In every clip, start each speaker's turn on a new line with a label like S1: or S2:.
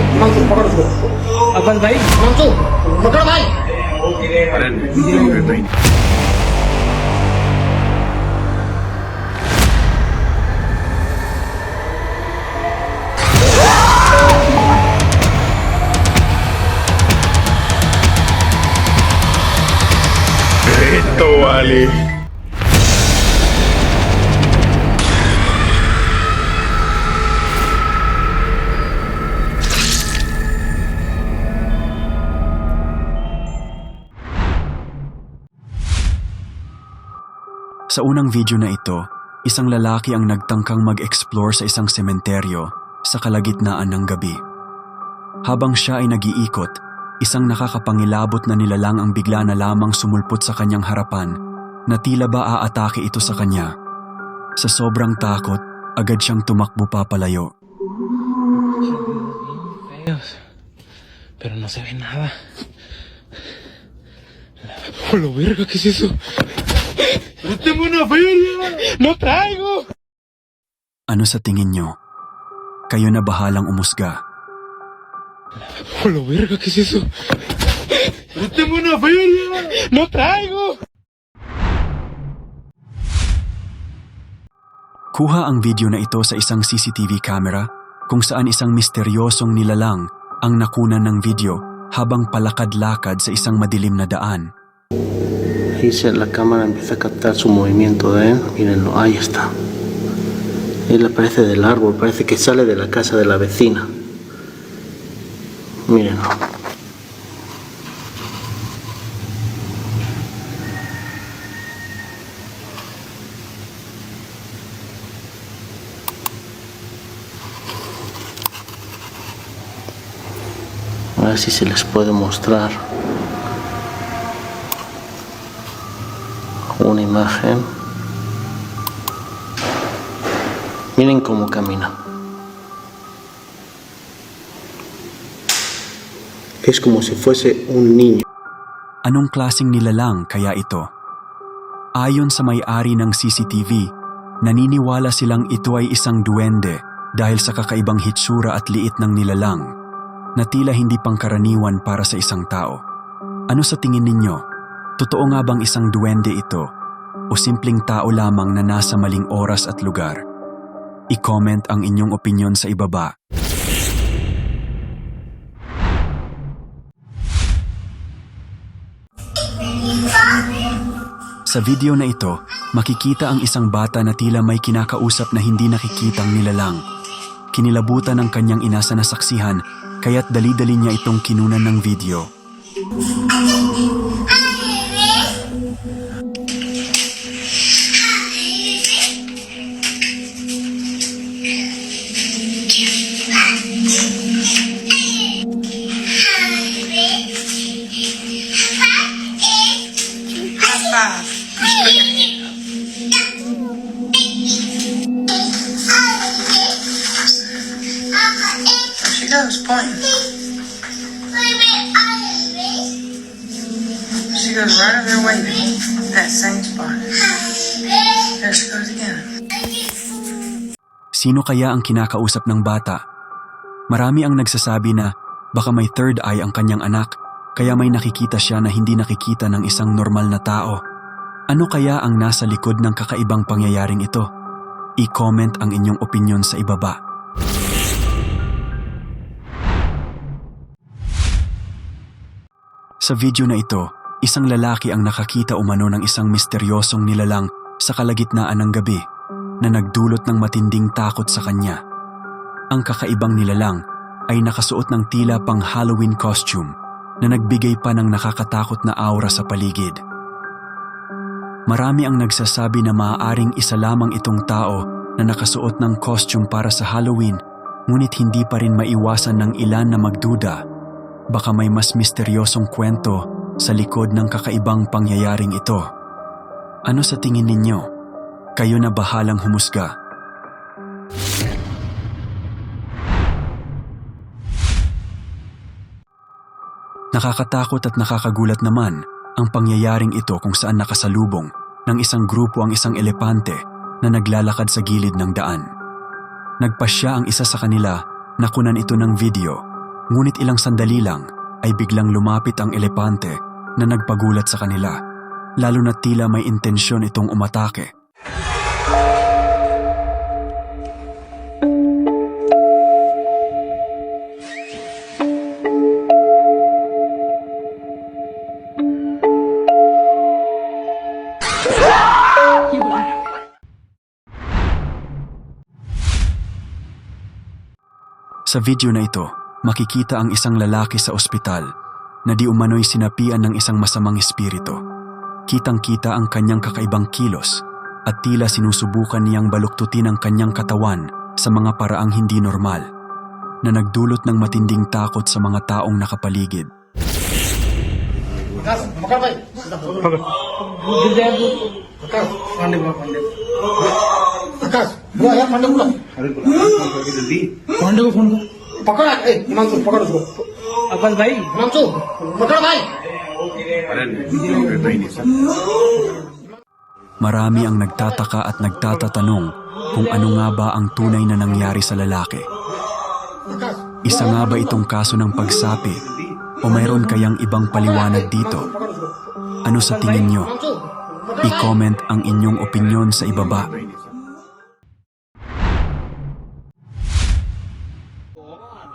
S1: मंजू पकड़ उसको।
S2: अपन भाई।
S1: मंजू पकड़ भाई।
S3: वाले।
S4: Sa unang video na ito, isang lalaki ang nagtangkang mag-explore sa isang sementeryo sa kalagitnaan ng gabi. Habang siya ay nag-iikot, isang nakakapangilabot na nilalang ang bigla na lamang sumulpot sa kanyang harapan na tila ba aatake ito sa kanya. Sa sobrang takot, agad siyang tumakbo papalayo.
S2: Feos. Pero no se ve nada. ¡Oh, la verga! ¿Qué es eso? ¡Préstame una feria! ¡No traigo!
S4: Ano sa tingin nyo? Kayo na bahalang umusga.
S2: ¡Oh, la verga! ¿Qué es eso? ¡Préstame una feria! ¡No traigo!
S4: Kuha ang video na ito sa isang CCTV camera kung saan isang misteryosong nilalang ang nakunan ng video habang palakad-lakad sa isang madilim na daan.
S5: Ahí se, la cámara empieza a captar su movimiento, ¿eh? Mírenlo, ahí está. Él aparece del árbol, parece que sale de la casa de la vecina. Mírenlo. A ver si se les puede mostrar. Una imagen. Miren cómo camina. Es como si fuese un niño.
S4: Anong klasing nilalang kaya ito? Ayon sa may-ari ng CCTV, naniniwala silang ito ay isang duwende dahil sa kakaibang hitsura at liit ng nilalang na tila hindi pangkaraniwan para sa isang tao. Ano sa tingin ninyo? Totoo nga bang isang duwende ito o simpleng tao lamang na nasa maling oras at lugar? I-comment ang inyong opinion sa ibaba. Sa video na ito, makikita ang isang bata na tila may kinakausap na hindi nakikitang nilalang. Kinilabutan ng kanyang ina sa nasaksihan, kaya't dali-dali niya itong kinunan ng video.
S6: She goes pointing. She goes right over there waiting. That same spot. There she goes again.
S4: Sino kaya ang kinakausap ng bata? Marami ang nagsasabi na baka may third eye ang kanyang anak, kaya may nakikita siya na hindi nakikita ng isang normal na tao. Ano kaya ang nasa likod ng kakaibang pangyayaring ito? I-comment ang inyong opinion sa ibaba. Sa video na ito, isang lalaki ang nakakita umano ng isang misteryosong nilalang sa kalagitnaan ng gabi na nagdulot ng matinding takot sa kanya. Ang kakaibang nilalang ay nakasuot ng tila pang Halloween costume na nagbigay pa ng nakakatakot na aura sa paligid. Marami ang nagsasabi na maaaring isa lamang itong tao na nakasuot ng costume para sa Halloween ngunit hindi pa rin maiwasan ng ilan na magduda baka may mas misteryosong kwento sa likod ng kakaibang pangyayaring ito. Ano sa tingin ninyo? Kayo na bahalang humusga. Nakakatakot at nakakagulat naman ang pangyayaring ito kung saan nakasalubong ng isang grupo ang isang elepante na naglalakad sa gilid ng daan. Nagpasya ang isa sa kanila na kunan ito ng video Ngunit ilang sandali lang ay biglang lumapit ang elepante na nagpagulat sa kanila, lalo na tila may intensyon itong umatake. Sa video na ito, makikita ang isang lalaki sa ospital na di umano'y sinapian ng isang masamang espiritu. Kitang-kita ang kanyang kakaibang kilos at tila sinusubukan niyang baluktutin ang kanyang katawan sa mga paraang hindi normal na nagdulot ng matinding takot sa mga taong nakapaligid.
S1: Kas, makapay! Kas, pandit mo, pandit. Kas, buaya, pandit mo lang. Pandit. पकड़ ए हिमांशु पकड़ उसको
S7: अब्बल भाई
S1: हिमांशु पकड़ भाई
S4: Marami ang nagtataka at nagtatatanong kung ano nga ba ang tunay na nangyari sa lalaki.
S1: Akash
S4: Isa nga ba itong kaso ng pagsapi o mayroon kayang ibang paliwanag dito?
S1: पकड़ उसको
S4: Ano sa tingin nyo?
S1: Himanshu पकड़ भाई
S4: I-comment ang inyong opinion sa ibaba.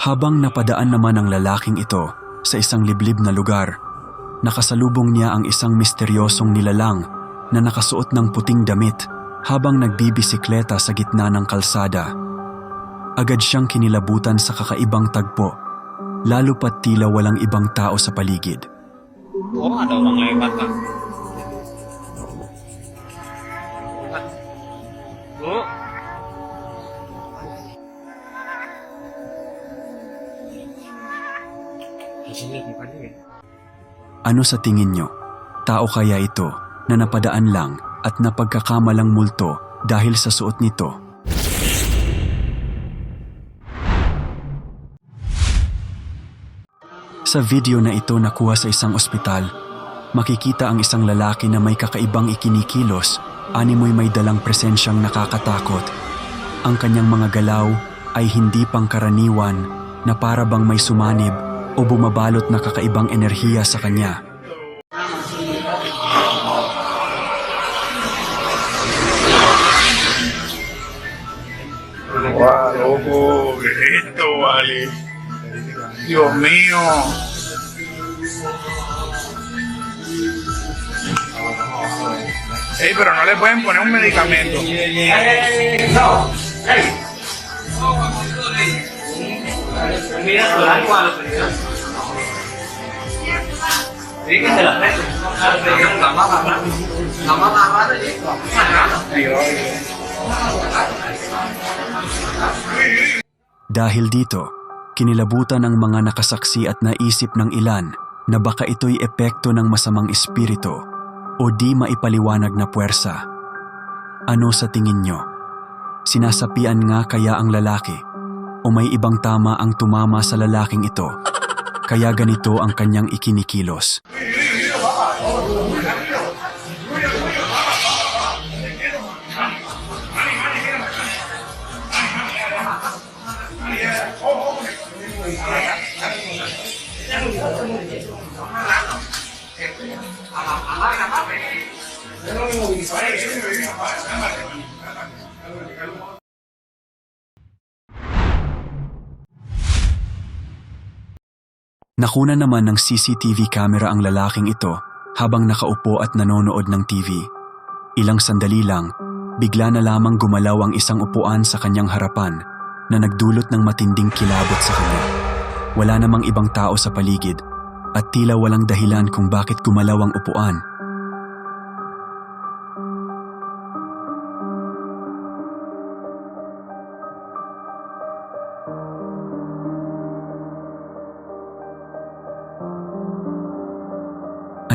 S4: Habang napadaan naman ang lalaking ito sa isang liblib na lugar, nakasalubong niya ang isang misteryosong nilalang na nakasuot ng puting damit habang nagbibisikleta sa gitna ng kalsada. Agad siyang kinilabutan sa kakaibang tagpo, lalo pat tila walang ibang tao sa paligid.
S7: Oh, ada orang lewat
S4: Ano sa tingin nyo? Tao kaya ito na napadaan lang at napagkakamalang multo dahil sa suot nito? Sa video na ito nakuha sa isang ospital, makikita ang isang lalaki na may kakaibang ikinikilos, animoy may dalang presensyang nakakatakot. Ang kanyang mga galaw ay hindi pangkaraniwan na para bang may sumanib o bumabalot na kakaibang enerhiya sa kanya.
S3: Wow, loco, ¿qué es esto, vale? Dios mío. Ey, pero no le pueden poner un medicamento.
S7: Mira su agua a los pedidos. Sí, que se la más
S4: Dahil dito, kinilabutan ang mga nakasaksi at naisip ng ilan na baka ito'y epekto ng masamang espiritu o di maipaliwanag na puwersa. Ano sa tingin nyo? Sinasapian nga kaya ang lalaki o may ibang tama ang tumama sa lalaking ito kaya ganito ang kanyang ikinikilos. Nakuna naman ng CCTV camera ang lalaking ito habang nakaupo at nanonood ng TV. Ilang sandali lang, bigla na lamang gumalaw ang isang upuan sa kanyang harapan na nagdulot ng matinding kilabot sa kanya. Wala namang ibang tao sa paligid at tila walang dahilan kung bakit gumalaw ang upuan.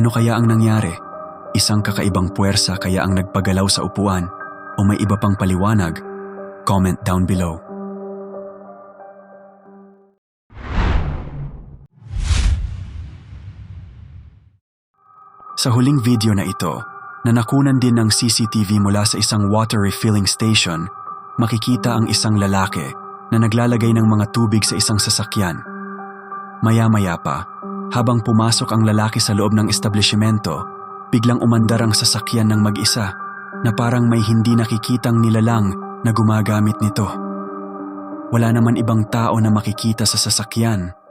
S4: Ano kaya ang nangyari? Isang kakaibang puwersa kaya ang nagpagalaw sa upuan o may iba pang paliwanag? Comment down below. Sa huling video na ito, na nakunan din ng CCTV mula sa isang water refilling station, makikita ang isang lalaki na naglalagay ng mga tubig sa isang sasakyan. Maya-maya pa, habang pumasok ang lalaki sa loob ng establishmento, biglang umandar ang sasakyan ng mag-isa na parang may hindi nakikitang nilalang na gumagamit nito. Wala naman ibang tao na makikita sa sasakyan.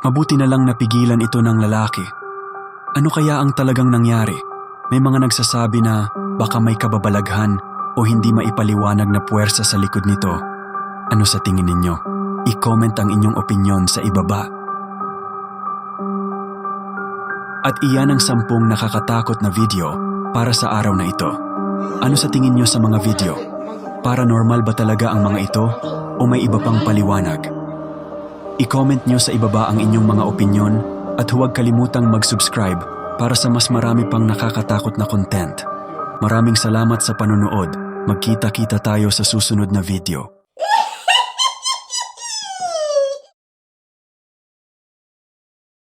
S4: Mabuti na lang napigilan ito ng lalaki. Ano kaya ang talagang nangyari? May mga nagsasabi na baka may kababalaghan o hindi maipaliwanag na puwersa sa likod nito. Ano sa tingin ninyo? I-comment ang inyong opinyon sa ibaba. At iyan ang sampung nakakatakot na video para sa araw na ito. Ano sa tingin nyo sa mga video? Paranormal ba talaga ang mga ito o may iba pang paliwanag? I-comment nyo sa ibaba ang inyong mga opinyon at huwag kalimutang mag-subscribe para sa mas marami pang nakakatakot na content. Maraming salamat sa panonood. Magkita-kita tayo sa susunod na video.